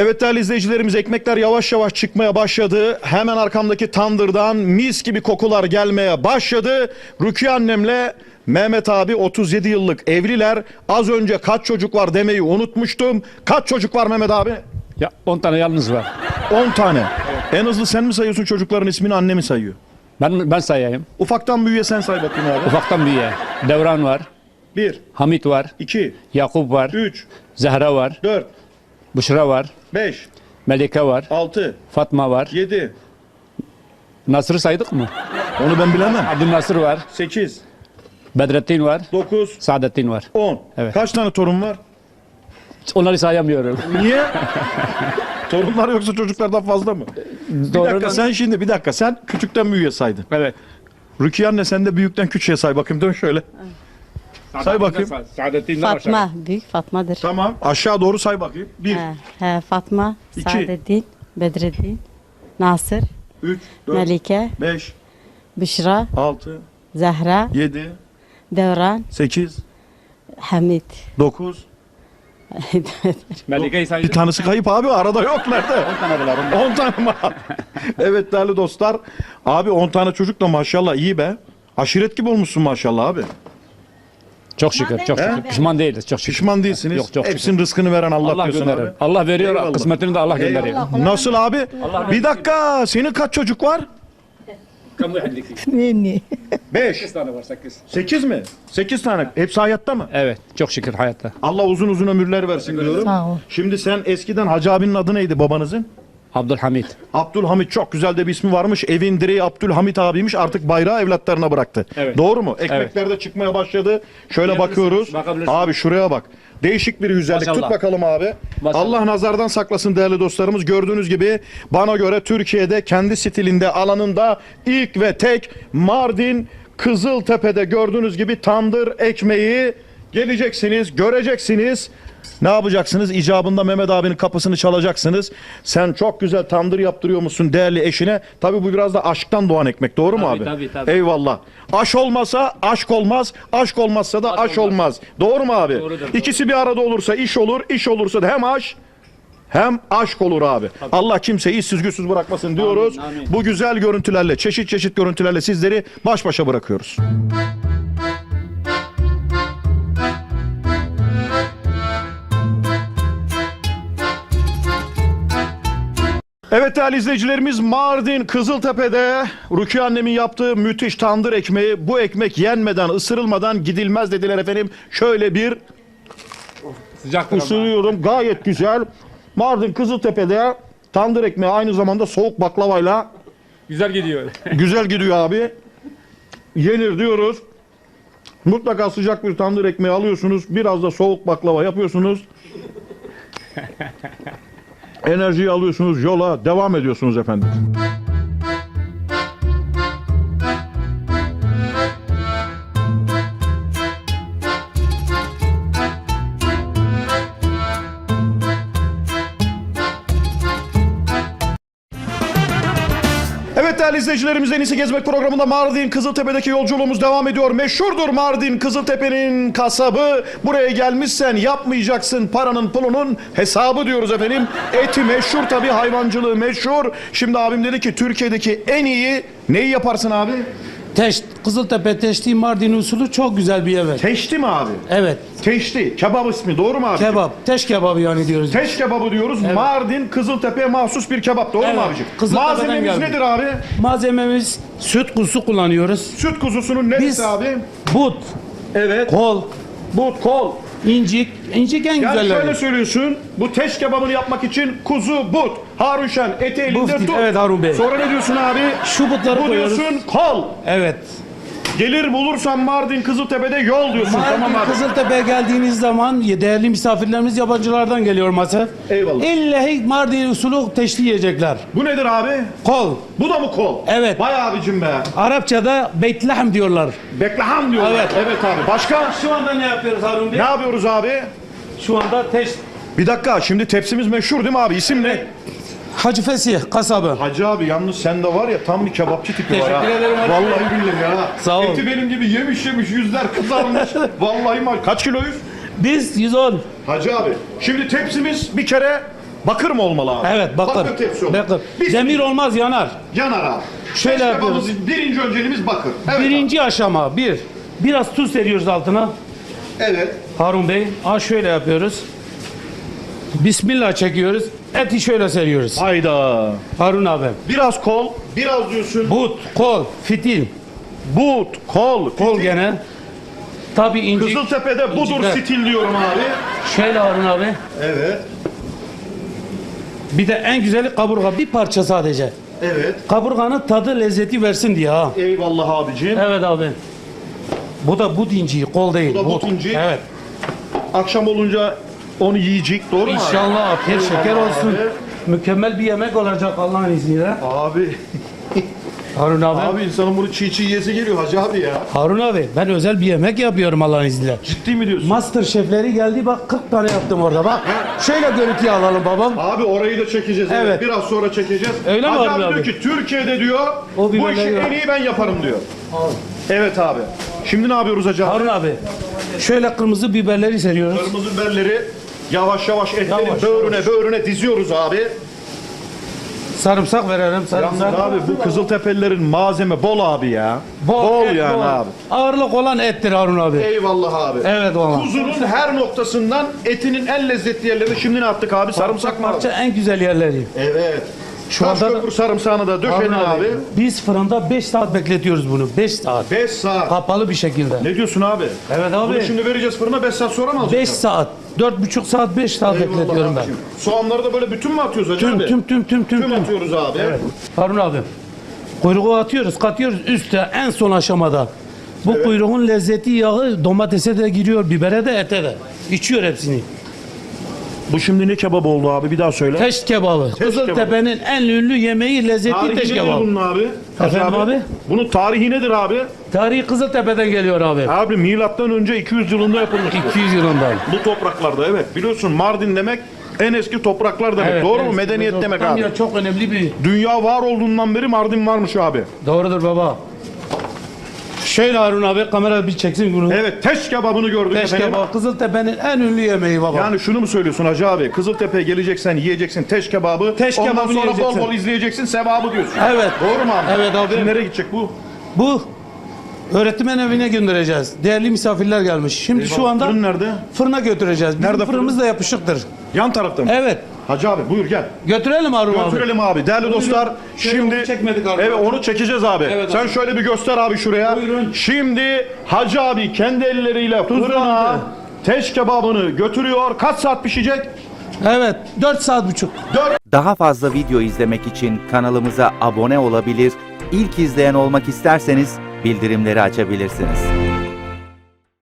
Evet değerli izleyicilerimiz ekmekler yavaş yavaş çıkmaya başladı. Hemen arkamdaki tandırdan mis gibi kokular gelmeye başladı. Rukiye annemle Mehmet abi 37 yıllık evliler. Az önce kaç çocuk var demeyi unutmuştum. Kaç çocuk var Mehmet abi? Ya 10 tane yalnız var. 10 tane. En hızlı sen mi sayıyorsun çocukların ismini anne mi sayıyor? Ben ben sayayım. Ufaktan büyüye sen say bakayım abi. Ufaktan büyüğe. Devran var. 1, Hamit var. 2, Yakup var. 3, Zehra var. 4, Büşra var. 5, Melike var. 6, Fatma var. 7, Nasır'ı saydık mı? onu ben bilemem. Abdülnasır var. 8, Bedrettin var. 9, Saadettin var. 10. Evet. Kaç tane torun var? Onları sayamıyorum. Niye? Torunlar yoksa çocuklardan fazla mı? Bir dakika sen şimdi bir dakika sen küçükten büyüğe saydın. Evet. Rukiye anne sen de büyükten küçüğe say bakayım dön şöyle. Say bakayım. Saadettin'den Fatma, büyük Fatma'dır. Tamam aşağı doğru say bakayım. 1, He, he, Fatma, İki. Saadettin, Bedreddin, Nasır, 3, 4, Melike, 5, Büşra, 6, Zehra, 7, Devran, 8, Hamit. 9. Melike'yi Bir tanesi kayıp abi arada yok nerede? 10 tane var. 10 tane mi abi? evet değerli dostlar. Abi 10 tane çocuk da maşallah iyi be. Aşiret gibi olmuşsun maşallah abi. Çok şükür. Çok şükür. Pişman değiliz. Çok şükür. Pişman değilsiniz. Yok, çok Hepsinin rızkını veren Allah, Allah diyorsun gönderir. abi. Allah veriyor. Eyvallah. Kısmetini de Allah gönderiyor. Nasıl abi? Bir dakika. Senin kaç çocuk var? Neni? 5. tane var 8. 8 mi? 8 tane. Hepsi hayatta mı? Evet. Çok şükür hayatta. Allah uzun uzun ömürler versin diyorum. Sağ ol. Şimdi sen eskiden Hacı abinin adı neydi babanızın? Abdülhamid. Abdülhamit çok güzel de bir ismi varmış. Evin direği Abdülhamit abiymiş. Artık bayrağı evlatlarına bıraktı. Evet. Doğru mu? Ekmekler de çıkmaya başladı. Şöyle bakıyoruz. Abi şuraya bak. Değişik bir güzellik. Maşallah. Tut bakalım abi. Maşallah. Allah nazardan saklasın değerli dostlarımız. Gördüğünüz gibi bana göre Türkiye'de kendi stilinde alanında ilk ve tek Mardin Kızıltepe'de gördüğünüz gibi tandır ekmeği geleceksiniz, göreceksiniz. Ne yapacaksınız? İcabında Mehmet abinin kapısını çalacaksınız. Sen çok güzel tandır yaptırıyor musun değerli eşine? Tabii bu biraz da aşktan doğan ekmek. Doğru mu Tabii, abi? tabii, tabii. Eyvallah. Aş olmasa aşk olmaz. Aşk olmazsa da aş, olmaz. Doğru mu abi? Doğrudur, İkisi bir arada olursa iş olur. iş olursa da hem aş hem aşk olur abi. Allah kimseyi işsiz güçsüz bırakmasın diyoruz. Amin, amin. Bu güzel görüntülerle, çeşit çeşit görüntülerle sizleri baş başa bırakıyoruz. Evet değerli izleyicilerimiz Mardin Kızıltepe'de Rukiye annemin yaptığı müthiş tandır ekmeği. Bu ekmek yenmeden, ısırılmadan gidilmez dediler efendim. Şöyle bir ama. ısırıyorum. Gayet güzel. Mardin Kızıltepe'de tandır ekmeği aynı zamanda soğuk baklavayla Güzel gidiyor. güzel gidiyor abi. Yenir diyoruz. Mutlaka sıcak bir tandır ekmeği alıyorsunuz. Biraz da soğuk baklava yapıyorsunuz. Enerjiyi alıyorsunuz. Yola devam ediyorsunuz efendim. İzleyicilerimiz en iyisi gezmek programında Mardin Kızıltepe'deki yolculuğumuz devam ediyor. Meşhurdur Mardin Kızıltepe'nin kasabı. Buraya gelmişsen yapmayacaksın paranın pulunun hesabı diyoruz efendim. Eti meşhur tabii hayvancılığı meşhur. Şimdi abim dedi ki Türkiye'deki en iyi neyi yaparsın abi? Teş, Kızıltepe Teşti Mardin usulü çok güzel bir yemek. Teşti mi abi? Evet. Teşti. Kebap ismi doğru mu abi? Kebap. Teş kebabı yani diyoruz. Teş kebabı diyoruz. Mardin Kızıltepe'ye mahsus bir kebap doğru mu Evet. abicim? Kızıltepe'den Malzememiz geldi. nedir abi? Malzememiz süt kuzusu kullanıyoruz. Süt kuzusunun neresi Biz abi? but, Evet. kol, But kol. İncik. İncik en Yani şöyle güzelleri. söylüyorsun. Bu teş kebabını yapmak için kuzu, but, Harun Şen eti elinde tut. evet Harun Bey. Sonra ne diyorsun abi? Şu butları Bu koyuyoruz. diyorsun kol. Evet. Gelir bulursan Mardin Kızıltepe'de yol diyorsun. Mardin tamam abi. Kızıltepe'ye geldiğiniz zaman değerli misafirlerimiz yabancılardan geliyor masa. Eyvallah. İllahi Mardin usulü teşti yiyecekler. Bu nedir abi? Kol. Bu da mı kol? Evet. Vay abicim be. Arapçada beytlehem diyorlar. Beklaham diyorlar. Evet. Evet abi. Başka? Şu anda ne yapıyoruz Harun Bey? Ne yapıyoruz abi? Şu anda teş Bir dakika şimdi tepsimiz meşhur değil mi abi? İsim ne? Hacı Fesih kasabı. Hacı abi yalnız sende var ya tam bir kebapçı tipi var ha. Teşekkür ederim Hacı Vallahi billahi ya. Sağ ol. Eti benim gibi yemiş yemiş yüzler kızarmış. Vallahi mal. Kaç kiloyuz? Biz 110. Hacı abi şimdi tepsimiz bir kere Bakır mı olmalı abi? Evet bakır. tepsi olmalı. Bakır. Bir Demir olmaz yanar. Yanar abi. Şöyle yapıyoruz. kebabımız birinci önceliğimiz bakır. Evet Birinci aşama bir. Biraz tuz seriyoruz altına. abi. Evet. Harun Bey. Aa şöyle yapıyoruz. Bismillah çekiyoruz. Eti şöyle seriyoruz. Hayda. Harun abi. Biraz kol, biraz diyorsun. But, kol, fitil, But, kol, kol fitil. gene. Tabi inci. Kızıltepe'de budur İncikler. stil diyorum abi. Şöyle Harun abi. Evet. Bir de en güzeli kaburga. Bir parça sadece. Evet. Kaburganın tadı lezzeti versin diye ha. Eyvallah abicim. Evet abi. Bu da but inciği, kol değil. Bu da but inciği. Evet. Akşam olunca onu yiyecek doğru mu abi? İnşallah afiyet şeker olsun. Mükemmel bir yemek olacak Allah'ın izniyle. Abi, Harun abi. abi insanın bunu çiğ çiğ yiyesi geliyor hacı abi ya. Harun abi ben özel bir yemek yapıyorum Allah'ın izniyle. Ciddi mi diyorsun? Master şefleri geldi bak 40 tane yaptım orada bak. Şöyle görüntüyü alalım babam. Abi orayı da çekeceğiz. Evet. Evet. Biraz sonra çekeceğiz. Öyle mi Hacı abi abi diyor ki Türkiye'de diyor O bu işi var. en iyi ben yaparım diyor. Evet abi. Şimdi ne yapıyoruz hacı abi? Harun abi şöyle kırmızı biberleri seriyoruz. Kırmızı biberleri yavaş yavaş etlerin Yavaş, böğrüne böğrüne diziyoruz abi. Sarımsak verelim Yalnız sarımsak. abi bu Kızıltepelilerin malzeme bol abi ya. Bol, et, yani bol. abi. Ağırlık olan ettir Harun abi. Eyvallah abi. Evet valla. Kuzunun her noktasından etinin en lezzetli yerlerini şimdi ne attık abi? Sarımsak mı abi? Parça en güzel yerleri. Evet. Şu Taş anda köprü sarımsağını da döşenin Harun abi. Biz fırında 5 saat bekletiyoruz bunu. 5 saat. 5 saat. Kapalı bir şekilde. Ne diyorsun abi? Evet abi. Bunu şimdi vereceğiz fırına 5 saat sonra mı alacağız? 5 saat. 4,5 saat 5 saat Eyvallah bekletiyorum ben. abicim. Soğanları da böyle bütün mü atıyoruz hacı Tüm abi? tüm tüm tüm tüm Tüm tüm. atıyoruz abi. Evet. Harun abi. Kuyruğu atıyoruz, katıyoruz üstte en son aşamada. Bu kuyruğun lezzeti yağı domatese de giriyor, bibere de ete de. İçiyor hepsini. Bu şimdi ne kebap oldu abi bir daha söyle. Teş kebabı. Kızıltepe'nin en ünlü yemeği lezzeti Tarihi teş nedir kebabı. bunun abi? Efendim abi? Bunun tarihi nedir abi? Tarihi Kızıltepe'den geliyor abi. Abi milattan önce 200 yılında yapılmış. bu. 200 yılından. Bu topraklarda evet. Biliyorsun Mardin demek en eski topraklar demek. Doğru mu? Medeniyet demek abi. Mezopotamya çok önemli bir. Dünya var olduğundan beri Mardin varmış abi. Doğrudur baba. Şöyle Harun abi kamera bir çeksin bunu. Evet teş kebabını gördük Teş efendim. kebabı Kızıltepe'nin en ünlü yemeği baba. Yani şunu mu söylüyorsun Hacı abi? Kızıltepe'ye geleceksin, yiyeceksin teş kebabı. Teş Ondan kebabını sonra yiyeceksin. bol bol izleyeceksin, sevabı diyorsun. Evet. Doğru mu abi? Evet abi. Şimdi nereye gidecek bu? Bu öğretmen evine göndereceğiz. Değerli misafirler gelmiş. Şimdi şu anda Fırın nerede? fırına götüreceğiz. Bizim Nerede fırınımız da yapışıktır. Yan tarafta mı? Evet. Hacı abi buyur gel. Götürelim Harun abi. Götürelim abi. Değerli dostlar Şöyle şimdi onu çekmedik abi. Evet onu çekeceğiz abi. Evet Sen abi. şöyle bir göster abi şuraya. Buyurun. Şimdi Hacı abi kendi elleriyle fırına teş kebabını götürüyor. Kaç saat pişecek? Evet. 4 saat buçuk. 4 Daha fazla video izlemek için kanalımıza abone olabilir, ilk izleyen olmak isterseniz bildirimleri açabilirsiniz.